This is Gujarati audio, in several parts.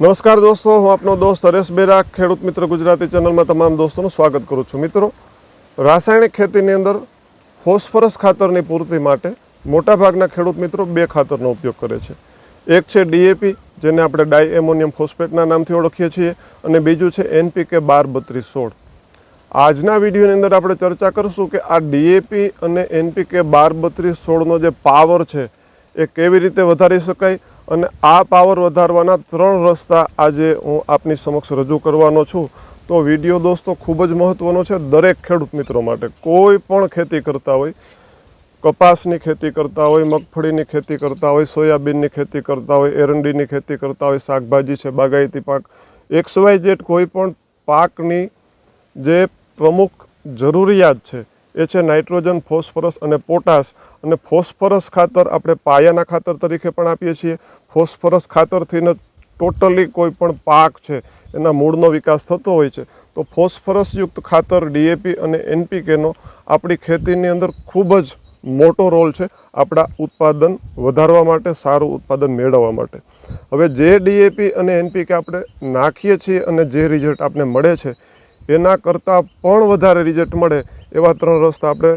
નમસ્કાર દોસ્તો, હું આપનો દોસ્ત હરેશ બેરા, ખેડૂત મિત્ર ગુજરાતી ચેનલમાં તમામ દોસ્તોનું સ્વાગત કરું છું. મિત્રો, રાસાયણિક ખેતીની અંદર ફોસ્ફરસ ખાતરની પૂર્તિ માટે મોટાભાગના ખેડૂત મિત્રો બે ખાતરનો ઉપયોગ કરે છે. એક છે ડીએપી જેને આપણે ડાય એમોનિયમ ફોસ્ફેટના નામથી ઓળખીએ છીએ, અને બીજું છે એનપીકે બાર બત્રીસ સોળ. આજના વિડીયોની અંદર આપણે ચર્ચા કરીશું કે આ ડીએપી અને એનપીકે બાર બત્રીસ સોળનો જે પાવર છે, એ કેવી રીતે વધારી શકાય અને આ પાવર વધારવાના ત્રણ રસ્તા આજે હું આપની સમક્ષ રજૂ કરવાનો છું. તો વીડિયો દોસ્તો ખૂબ જ મહત્ત્વનો છે દરેક ખેડૂત મિત્રો માટે. કોઈ પણ ખેતી કરતા હોય, કપાસની ખેતી કરતા હોય, મગફળીની ખેતી કરતા હોય, સોયાબીનની ખેતી કરતા હોય, એરંડીની ખેતી કરતા હોય, શાકભાજી છે, બાગાયતી પાક, એક્સ વાય જેડ કોઈ પણ પાકની જે પ્રમુખ જરૂરિયાત છે એ છે નાઇટ્રોજન, ફોસ્ફરસ અને પોટાશ. અને ફોસ્ફરસ ખાતર આપણે પાયાના ખાતર તરીકે પણ આપીએ છીએ. ફોસ્ફરસ ખાતરથીને ટોટલી કોઈ પણ પાક છે, એના મૂળનો વિકાસ થતો હોય છે. તો ફોસ્ફરસયુક્ત ખાતર ડીએપી અને એનપીકેનો આપણી ખેતીની અંદર ખૂબ જ મોટો રોલ છે આપણા ઉત્પાદન વધારવા માટે, સારું ઉત્પાદન મેળવવા માટે. હવે જે ડીએપી અને એનપીકે આપણે નાખીએ છીએ અને જે રિઝલ્ટ આપણે મળે છે, એના કરતાં પણ વધારે રિઝલ્ટ મળે એવા ત્રણ રસ્તા આપણે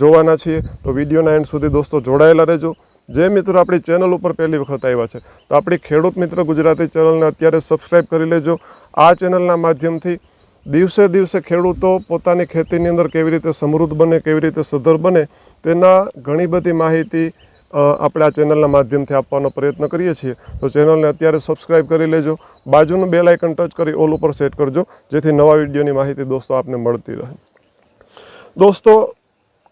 જોવાના છીએ. તો વિડીયોના એન્ડ સુધી દોસ્તો જોડાયેલા રહેજો. જે મિત્રો આપણી ચેનલ ઉપર પહેલી વખત આવ્યા છે, તો આપણી ખેડૂત મિત્ર ગુજરાતી ચેનલને અત્યારે સબસ્ક્રાઈબ કરી લેજો. આ ચેનલના માધ્યમથી દિવસે દિવસે ખેડૂતો પોતાની ખેતીની અંદર કેવી રીતે સમૃદ્ધ બને, કેવી રીતે સધર બને, તેના ઘણી બધી માહિતી આપણે આ ચેનલના માધ્યમથી આપવાનો પ્રયત્ન કરીએ છીએ. તો ચેનલને અત્યારે સબસ્ક્રાઈબ કરી લેજો. બાજુનું બેલ આઇકન ટચ કરી ઓલ ઉપર સેટ કરજો, જેથી નવા વિડીયોની માહિતી દોસ્તો આપને મળતી રહે. દોસ્તો,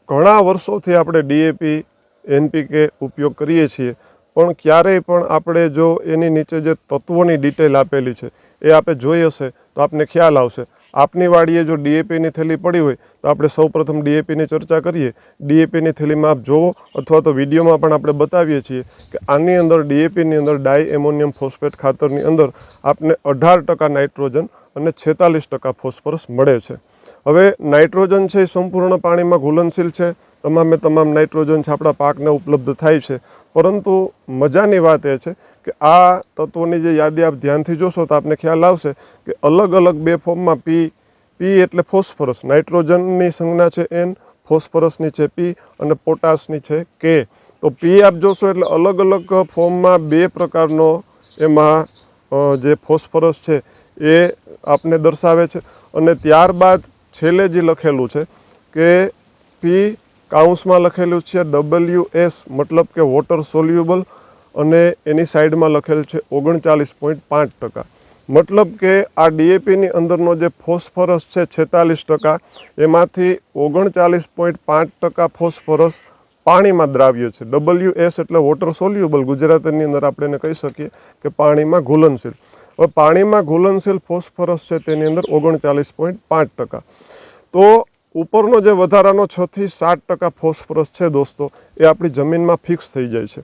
ઘણા વર્ષોથી આપણે ડીએપી એનપીકે ઉપયોગ કરીએ છીએ, પણ ક્યારેય પણ આપણે જો એની નીચે જે તત્વોની ડિટેલ આપેલી છે, એ આપણે જોઈ હશે, તો આપને ખ્યાલ આવશે. આપની વાડીએ જો ડીએપીની થેલી પડી હોય, તો આપણે સૌપ્રથમ ડીએપીની ચર્ચા કરીએ. ડીએપીની થેલીમાં આપ જોવો અથવા તો વિડીયોમાં પણ આપણે બતાવીએ છીએ કે આની અંદર ડીએપીની અંદર ડાય એમોનિયમ ફોસ્ફેટ ખાતરની અંદર આપને અઢાર ટકા નાઇટ્રોજન અને છેતાલીસ ટકા ફોસ્ફરસ મળે છે. હવે નાઇટ્રોજન છે એ સંપૂર્ણ પાણીમાં ઘુલનશીલ છે. તમામે તમામ નાઇટ્રોજન છે આપણા પાકને ઉપલબ્ધ થાય છે. પરંતુ મજાની વાત એ છે કે આ તત્વોની જે યાદી આપ ધ્યાનથી જોશો તો આપને ખ્યાલ આવશે કે અલગ અલગ બે ફોર્મમાં પી પી એટલે ફોસ્ફરસ. નાઇટ્રોજનની સંજ્ઞા છે એન, ફોસ્ફરસની છે પી અને પોટાશની છે કે. તો પી આપ જોશો એટલે અલગ અલગ ફોર્મમાં બે પ્રકારનો એમાં જે ફોસ્ફરસ છે એ આપને દર્શાવે છે. અને ત્યારબાદ છેલ્લે જે લખેલું છે કે પી કાઉન્સમાં લખેલું છે ડબલ્યુ એસ મતલબ કે વોટર સોલ્યુબલ અને એની સાઈડમાં લખેલ છે ઓગણચાલીસ પોઈન્ટ પાંચ ટકા. મતલબ કે આ ડીએપીની અંદરનો જે ફોસ્ફરસ છે છેતાલીસ ટકા, એમાંથી ઓગણચાલીસ પોઈન્ટ પાંચ ટકા ફોસ્ફરસ પાણીમાં દ્રાવ્ય છે. ડબલ્યુ એસ એટલે વોટર સોલ્યુબલ ગુજરાતીની અંદર આપણે એને કહી શકીએ કે પાણીમાં ઘુલનશીલ. હવે પાણીમાં ઘુલનશીલ ફોસ્ફરસ છે તેની અંદર ઓગણચાલીસ પોઈન્ટ પાંચ ટકા. તો ઉપરનો જે વધારાનો છથી સાત ટકા ફોસ્ફરસ છે દોસ્તો, એ આપણી જમીનમાં ફિક્સ થઈ જાય છે.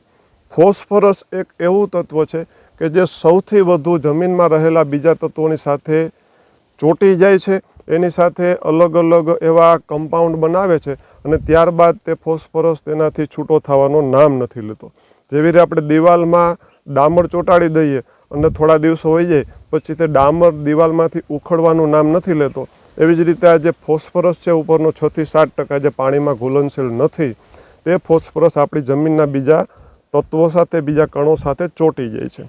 ફોસ્ફરસ એક એવું તત્વ છે કે જે સૌથી વધુ જમીનમાં રહેલા બીજા તત્વોની સાથે ચોંટી જાય છે, એની સાથે અલગ અલગ એવા કમ્પાઉન્ડ બનાવે છે અને ત્યારબાદ તે ફોસ્ફરસ તેનાથી છૂટો થવાનું નામ નથી લેતો. જેવી રીતે આપણે દિવાલમાં ડામર ચોંટાડી દઈએ અને થોડા દિવસો હોઈ જાય, પછી તે ડામર દિવાલમાંથી ઉખડવાનું નામ નથી લેતો એવી જ રીતે આ જે ફોસ્ફરસ છે, ઉપરનો છથી સાત ટકા જે પાણીમાં ઘુલનશીલ નથી, તે ફોસ્ફરસ આપણી જમીનના બીજા તત્વો સાથે, બીજા કણો સાથે ચોંટી જાય છે.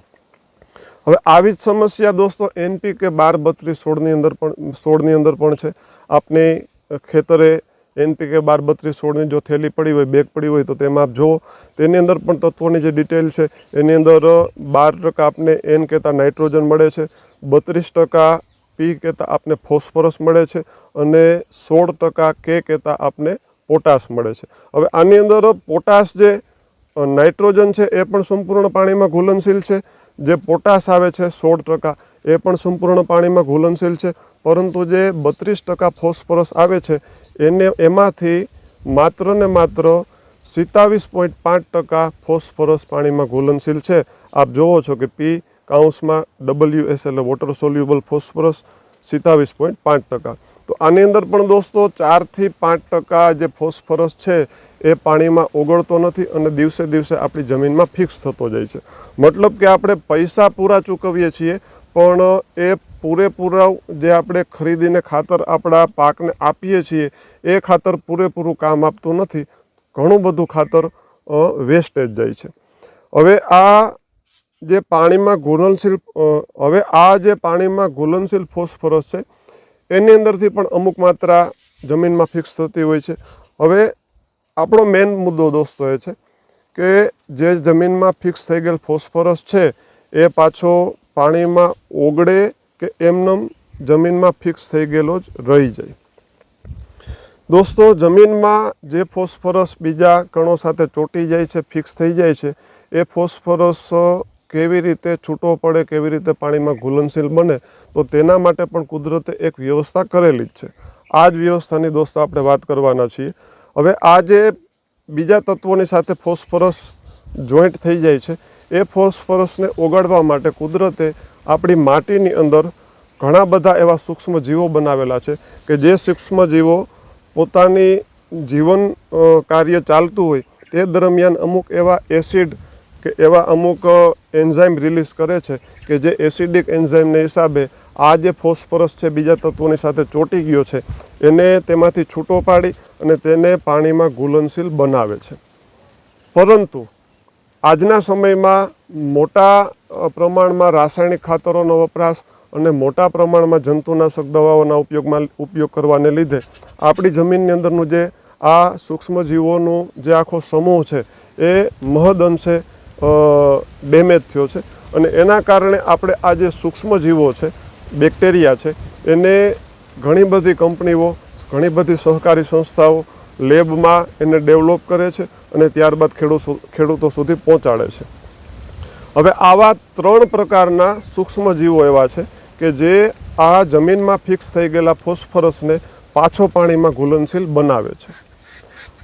હવે આવી જ સમસ્યા દોસ્તો એનપી કે બાર બત્રીસ સોળની અંદર પણ, સોળની અંદર પણ છે. આપને ખેતરે એનપી કે બાર બત્રીસ સોળની જો થેલી પડી હોય, બેગ પડી હોય, તો તેમાં આપ જુઓ. તેની અંદર પણ તત્વોની જે ડિટેલ છે, એની અંદર બાર ટકા આપને એન કહેતા નાઇટ્રોજન મળે છે. બત્રીસ ટકા પી કહેતા આપને ફોસ્ફરસ મળે છે અને સોળ ટકા કે કહેતા આપને પોટાશ મળે છે. હવે આની અંદર પોટાશ જે નાઇટ્રોજન છે એ પણ સંપૂર્ણ પાણીમાં ઘુલનશીલ છે. જે પોટાશ આવે છે સોળ ટકા એ પણ સંપૂર્ણ પાણીમાં ઘુલનશીલ છે. પરંતુ જે બત્રીસ ટકા ફોસ્ફરસ આવે છે એને, એમાંથી માત્ર ને માત્ર સિત્તાવીસ પોઈન્ટ પાંચ ટકા ફોસ્ફરસ પાણીમાં ઘુલનશીલ છે. આપ જુઓ છો કે પી કાઉન્સમાં ડબલ્યુ એસ એટલે વોટર સોલ્યુબલ ફોસ્ફરસ સિત્તાવીસ પોઈન્ટ પાંચ ટકા. તો આની અંદર પણ દોસ્તો ચારથી પાંચ ટકા જે ફોસ્ફરસ છે એ પાણીમાં ઓગળતો નથી અને દિવસે દિવસે આપણી જમીનમાં ફિક્સ થતો જાય છે. મતલબ કે આપણે પૈસા પૂરા ચૂકવીએ છીએ, પણ એ પૂરેપૂરા જે આપણે ખરીદીને ખાતર આપણા પાકને આપીએ છીએ, એ ખાતર પૂરેપૂરું કામ આપતું નથી. ઘણું બધું ખાતર વેસ્ટેજ જાય છે. હવે આ જે પાણીમાં ઘુલનશીલ હવે આ જે પાણીમાં ઘુલનશીલ ફોસ્ફરસ છે, એની અંદરથી પણ અમુક માત્રા જમીનમાં ફિક્સ થતી હોય છે. હવે આપણો મેઇન મુદ્દો દોસ્તો એ છે કે જે જમીનમાં ફિક્સ થઈ ગયેલ ફોસ્ફરસ છે, એ પાછો પાણીમાં ઓગળે કે એમનેમ જમીનમાં ફિક્સ થઈ ગયેલો જ રહી જાય. દોસ્તો, જમીનમાં જે ફોસ્ફરસ બીજા કણો સાથે ચોંટી જાય છે ફિક્સ થઈ જાય છે, એ ફોસ્ફરસ કેવી રીતે છૂટો પડે, કેવી રીતે પાણીમાં ઘુલનશીલ બને, તો તેના માટે પણ કુદરતે એક વ્યવસ્થા કરેલી જ છે. આ જ વ્યવસ્થાની દોસ્તો આપણે વાત કરવાના છીએ. હવે આ જે બીજા તત્વોની સાથે ફોસ્ફરસ જોઈન્ટ થઈ જાય છે, એ ફોસ્ફરસને ઓગાળવા માટે કુદરતે આપણી માટીની અંદર ઘણા બધા એવા સૂક્ષ્મ જીવો બનાવેલા છે કે જે સૂક્ષ્મ જીવો પોતાની જીવન કાર્ય ચાલતું હોય તે દરમિયાન અમુક એવા એસિડ કે એવા અમુક એન્ઝાઇમ રિલીઝ કરે છે કે જે એસિડિક એન્ઝાઇમને હિસાબે આ જે ફોસ્ફરસ છે બીજા તત્વોની સાથે ચોંટી ગયો છે, એને તેમાંથી છૂટો પાડી અને તેને પાણીમાં ઘુલનશીલ બનાવે છે. પરંતુ આજના સમયમાં મોટા પ્રમાણમાં રાસાયણિક ખાતરોનો વપરાશ અને મોટા પ્રમાણમાં જંતુનાશક દવાઓના ઉપયોગમાં ઉપયોગ કરવાને લીધે આપણી જમીનની અંદરનું જે આ સૂક્ષ્મજીવોનું જે આખો સમૂહ છે એ મહદઅંશે ડેમેજ થયો છે અને એના કારણે આપણે આ જે સૂક્ષ્મજીવો છે, બેક્ટેરિયા છે, એને ઘણી બધી કંપનીઓ, ઘણી બધી સહકારી સંસ્થાઓ લેબમાં એને ડેવલપ કરે છે અને ત્યારબાદ ખેડૂત ખેડૂતો સુધી પહોંચાડે છે. હવે આવા ત્રણ પ્રકારના સૂક્ષ્મજીવો એવા છે કે જે આ જમીનમાં ફિક્સ થઈ ગયેલા ફોસ્ફરસને પાછો પાણીમાં ઘુલનશીલ બનાવે છે.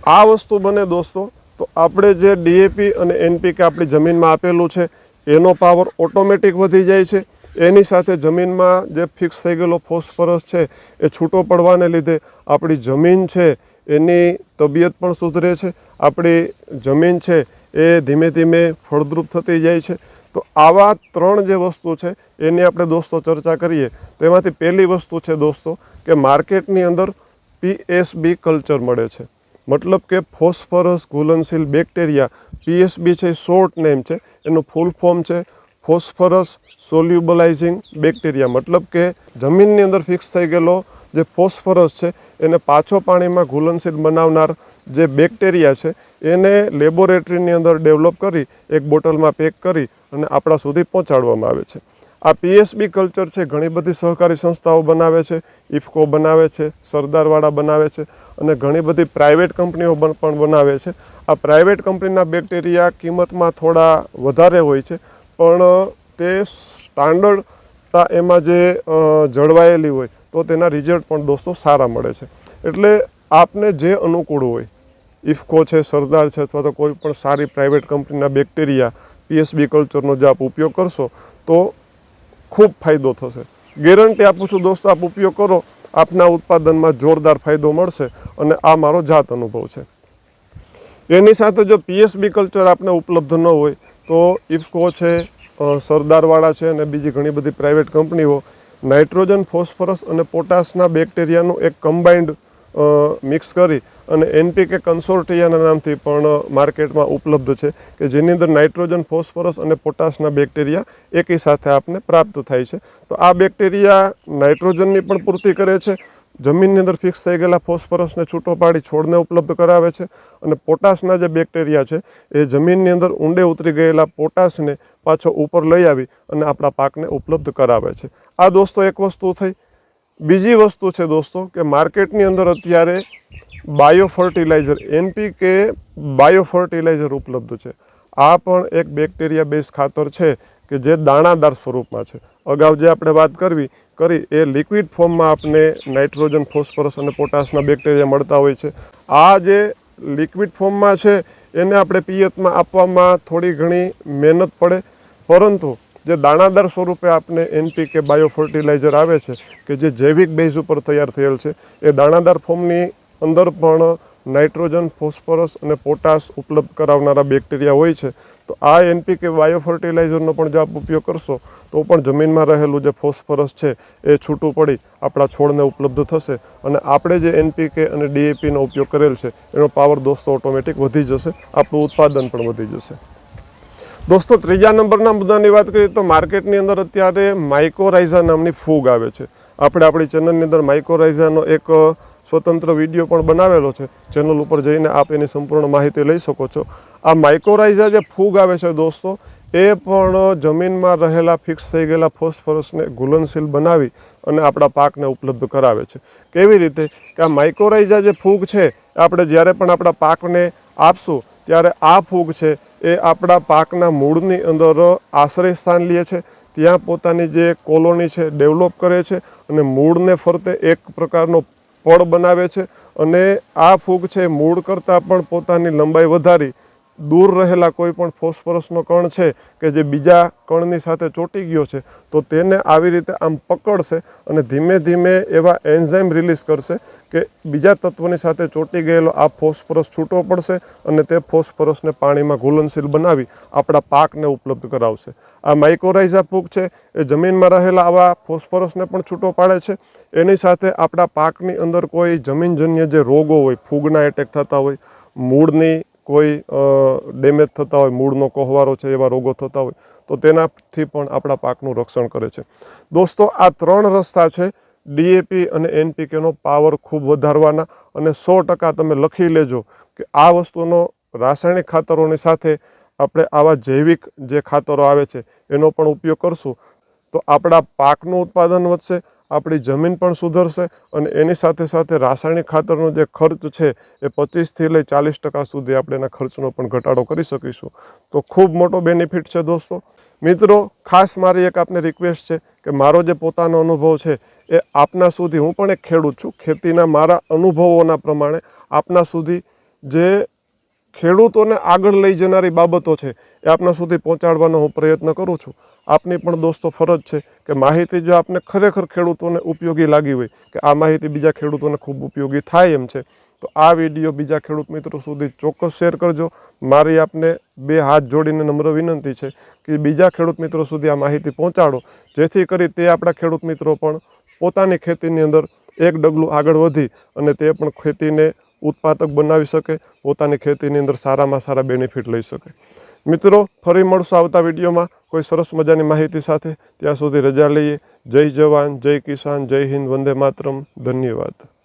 આ વસ્તુ બને દોસ્તો તો આપણે જે ડીએપી અને એનપીકે આપણી જમીનમાં આપેલું છે, એનો પાવર ઓટોમેટિક વધી જાય છે. એની સાથે જમીનમાં જે ફિક્સ થઈ ગયેલો ફોસ્ફરસ છે, એ છૂટો પડવાને લીધે આપણી જમીન છે, એની તબિયત પણ સુધરે છે. આપણી જમીન છે, એ ધીમે ધીમે ફળદ્રુપ થતી જાય છે. તો આવા ત્રણ જે વસ્તુ છે, એની આપણે દોસ્તો ચર્ચા કરીએ. તો એમાંથી પહેલી વસ્તુ છે દોસ્તો, કે માર્કેટની અંદર પીએસબી કલ્ચર મળે છે. મતલબ કે ફોસ્ફરસ ઘુલનશીલ બેક્ટેરિયા પીએસબી છે શોર્ટ નેમ છે. એનું ફૂલ ફોર્મ છે ફોસ્ફરસ સોલ્યુબલાઇઝિંગ બેક્ટેરિયા મતલબ કે જમીનની અંદર ફિક્સ થઈ ગયેલો જે ફોસ્ફરસ છે, એને પાછો પાણીમાં ઘુલનશીલ બનાવનાર જે બેક્ટેરિયા છે, એને લેબોરેટરીની અંદર ડેવલપ કરી, એક બોટલમાં પેક કરી અને આપણા સુધી પહોંચાડવામાં આવે છે. આ પીએસબી કલ્ચર છે, ઘણી બધી સહકારી સંસ્થાઓ બનાવે છે ઇફકો બનાવે છે સરદારવાળા બનાવે છે અને ઘણી બધી પ્રાઇવેટ કંપનીઓ પણ બનાવે છે. આ પ્રાઇવેટ કંપનીના બેક્ટેરિયા કિંમતમાં થોડા વધારે હોય છે, પણ તે સ્ટાન્ડર્ડતા એમાં જે જળવાયેલી હોય, તો તેના રિઝલ્ટ પણ દોસ્તો સારા મળે છે. એટલે આપને જે અનુકૂળ હોય ઇફકો છે, સરદાર છે અથવા તો કોઈ પણ સારી પ્રાઇવેટ કંપનીના બેક્ટેરિયા પીએસબી કલ્ચરનો જે આપ ઉપયોગ કરશો, તો ખૂબ ફાયદો થશે. ગેરંટી આપું છું દોસ્તો, આપ ઉપયોગ કરો. આપના ઉત્પાદનમાં જોરદાર ફાયદો મળશે અને આ મારો જાત અનુભવ છે. એની સાથે જો પીએસબી કલ્ચર આપને ઉપલબ્ધ ન હોય, તો ઇફકો છે સરદારવાળા છે અને બીજી ઘણી બધી પ્રાઇવેટ કંપનીઓ, નાઇટ્રોજન, ફોસ્ફરસ અને પોટાશના બેક્ટેરિયાનું એક કમ્બાઇન્ડ મિક્સ કરી અને એનપીકે કન્સોર્ટિયાના નામથી પણ માર્કેટમાં ઉપલબ્ધ છે કે જેની અંદર નાઇટ્રોજન, ફોસ્ફરસ અને પોટાશના બેક્ટેરિયા એકી સાથે આપને પ્રાપ્ત થાય છે. તો આ બેક્ટેરિયા નાઇટ્રોજનની પણ પૂર્તિ કરે છે. જમીનની અંદર ફિક્સ થઈ ગયેલા ફોસ્ફરસને છૂટો પાડી છોડને ઉપલબ્ધ કરાવે છે અને પોટાશના જે બેક્ટેરિયા છે એ જમીનની અંદર ઊંડે ઉતરી ગયેલા પોટાશને પાછો ઉપર લઈ આવી અને આપણા પાકને ઉપલબ્ધ કરાવે છે. આ દોસ્તો એક વસ્તુ થઈ બીજી વસ્તુ છે દોસ્તો કે માર્કેટની અંદર અત્યારે bio fertiliser NPK bio fertiliser ઉપલબ્ધ છે. આ પણ એક બેક્ટેરિયા બેઝ ખાતર છે કે જે દાણાદાર સ્વરૂપમાં છે. અગાઉ જે આપણે વાત કરવી, કરી, એ લિક્વિડ ફોર્મમાં આપણે નાઇટ્રોજન, ફોસ્ફરસ અને પોટાશના બેક્ટેરિયા મળતા હોય છે. આ જે લિક્વિડ ફોર્મમાં છે, એને આપણે પિયતમાં આપવામાં થોડી ઘણી મહેનત પડે. પરંતુ જે દાણાદાર સ્વરૂપે આપને એનપીકે બાયો ફર્ટિલાઇઝર આવે છે, કે જે જૈવિક બેઝ ઉપર તૈયાર થયેલ છે, એ દાણાદાર ફોર્મની અંદર પણ નાઇટ્રોજન, ફોસ્ફરસ અને પોટાશ ઉપલબ્ધ કરાવનારા બેક્ટેરિયા હોય છે. તો આ એનપીકે બાયો ફર્ટિલાઇઝરનો પણ જો આપ ઉપયોગ કરશો, તો પણ જમીનમાં રહેલું જે ફોસ્ફરસ છે, એ છૂટું પડી, આપણા છોડને ઉપલબ્ધ થશે અને આપણે જે એનપીકે અને ડીએપીનો ઉપયોગ કરેલ છે, એનો પાવર દોસ્તો ઓટોમેટિક વધી જશે, આપણું ઉત્પાદન પણ વધી જશે. દોસ્તો, ત્રીજા નંબરના મુદ્દાની વાત કરીએ તો માર્કેટની અંદર અત્યારે માઇકોરાઇઝા નામની ફૂગ આવે છે. આપણે આપણી ચેનલની અંદર માઇકોરાઇઝાનો એક સ્વતંત્ર વીડિયો પણ બનાવેલો છે. ચેનલ ઉપર જઈને આપ એની સંપૂર્ણ માહિતી લઈ શકો છો. આ માઇકોરાઇઝા જે ફૂગ આવે છે દોસ્તો, એ પણ જમીનમાં રહેલા ફિક્સ થઈ ગયેલા ફોસ્ફરસને ઘુલનશીલ બનાવી અને આપણા પાકને ઉપલબ્ધ કરાવે છે. કેવી રીતે? કે આ માઇકોરાઇઝા જે ફૂગ છે આપણે જ્યારે પણ આપણા પાકને આપશું, ત્યારે આ ફૂગ છે એ આપણા પાકના મૂળની અંદર આશ્રય સ્થાન લે છે. ત્યાં પોતાની જે કોલોની છે ડેવલપ કરે છે અને મૂળને ફરતે એક પ્રકારનો પળ બનાવે છે. અને આ ફૂગ છે મૂળ કરતાં પણ પોતાની લંબાઈ વધારી દૂર રહેલા કોઈ પણ ફોસ્ફરસનો કણ છે કે જે બીજા કણની સાથે ચોંટી ગયો છે, તો તેને આવી રીતે આમ પકડશે અને ધીમે ધીમે એવા એન્ઝાઇમ રિલીઝ કરશે કે બીજા તત્વની સાથે ચોંટી ગયેલો આ ફોસ્ફરસ છૂટો પડશે અને તે ફોસ્ફરસને પાણીમાં ઘુલનશીલ બનાવી આપણા પાકને ઉપલબ્ધ કરાવશે. આ માઇકોરાઇઝા ફૂગ છે, એ જમીનમાં રહેલા આવા ફોસ્ફરસને પણ છૂટો પાડે છે. એની સાથે આપણા પાકની અંદર કોઈ જમીનજન્ય જે રોગો હોય, ફૂગના એટેક થતા હોય, મૂળની કોઈ ડેમેજ થતા હોય, મૂળનો કોહવારો છે, એવા રોગો થતા હોય, તો તેનાથી પણ આપણા પાકનું રક્ષણ કરે છે. દોસ્તો, આ ત્રણ રસ્તા છે ડીએપી અને એનપીકેનો પાવર ખૂબ વધારવાના અને સો ટકા તમે લખી લેજો કે આ વસ્તુનો રાસાયણિક ખાતરોની સાથે આપણે આવા જૈવિક જે ખાતરો આવે છે, એનો પણ ઉપયોગ કરશું. તો આપણા પાકનું ઉત્પાદન વધશે આપણી જમીન પણ સુધરશે અને એની સાથે સાથે રાસાયણિક ખાતરનો જે ખર્ચ છે એ પચીસથી લઈ ચાલીસ ટકા સુધી આપણે એના ખર્ચનો પણ ઘટાડો કરી શકીશું. તો ખૂબ મોટો બેનિફિટ છે દોસ્તો. મિત્રો, ખાસ મારી એક આપને રિક્વેસ્ટ છે કે મારો જે પોતાનો અનુભવ છે એ આપના સુધી હું પણ એક ખેડૂત છું. ખેતીના મારા અનુભવોના પ્રમાણે આપના સુધી જે ખેડૂતોને આગળ લઈ જનારી બાબતો છે એ આપના સુધી પહોંચાડવાનો હું પ્રયત્ન કરું છું. આપની પણ દોસ્તો ફરજ છે કે માહિતી જો આપને ખરેખર ખેડૂતોને ઉપયોગી લાગી હોય કે આ માહિતી બીજા ખેડૂતોને ખૂબ ઉપયોગી થાય એમ છે, તો આ વીડિયો બીજા ખેડૂત મિત્રો સુધી ચોક્કસ શેર કરજો. મારી આપને બે હાથ જોડીને નમ્ર વિનંતી છે કે બીજા ખેડૂત મિત્રો સુધી આ માહિતી પહોંચાડો, જેથી કરી તે આપણા ખેડૂત મિત્રો પણ પોતાની ખેતીની અંદર એક ડગલું આગળ વધી અને તે પણ ખેતીને ઉત્પાદક બનાવી શકે, પોતાની ખેતીની અંદર સારામાં સારા બેનિફિટ લઈ શકે. મિત્રો, ફરી મળશું આવતા વિડીયોમાં. કોઈ સરસ મજાની માહિતી સાથે. ત્યાં સુધી રજા લઈએ. જય જવાન, જય કિસાન, જય હિન્દ, વંદે માતરમ. ધન્યવાદ.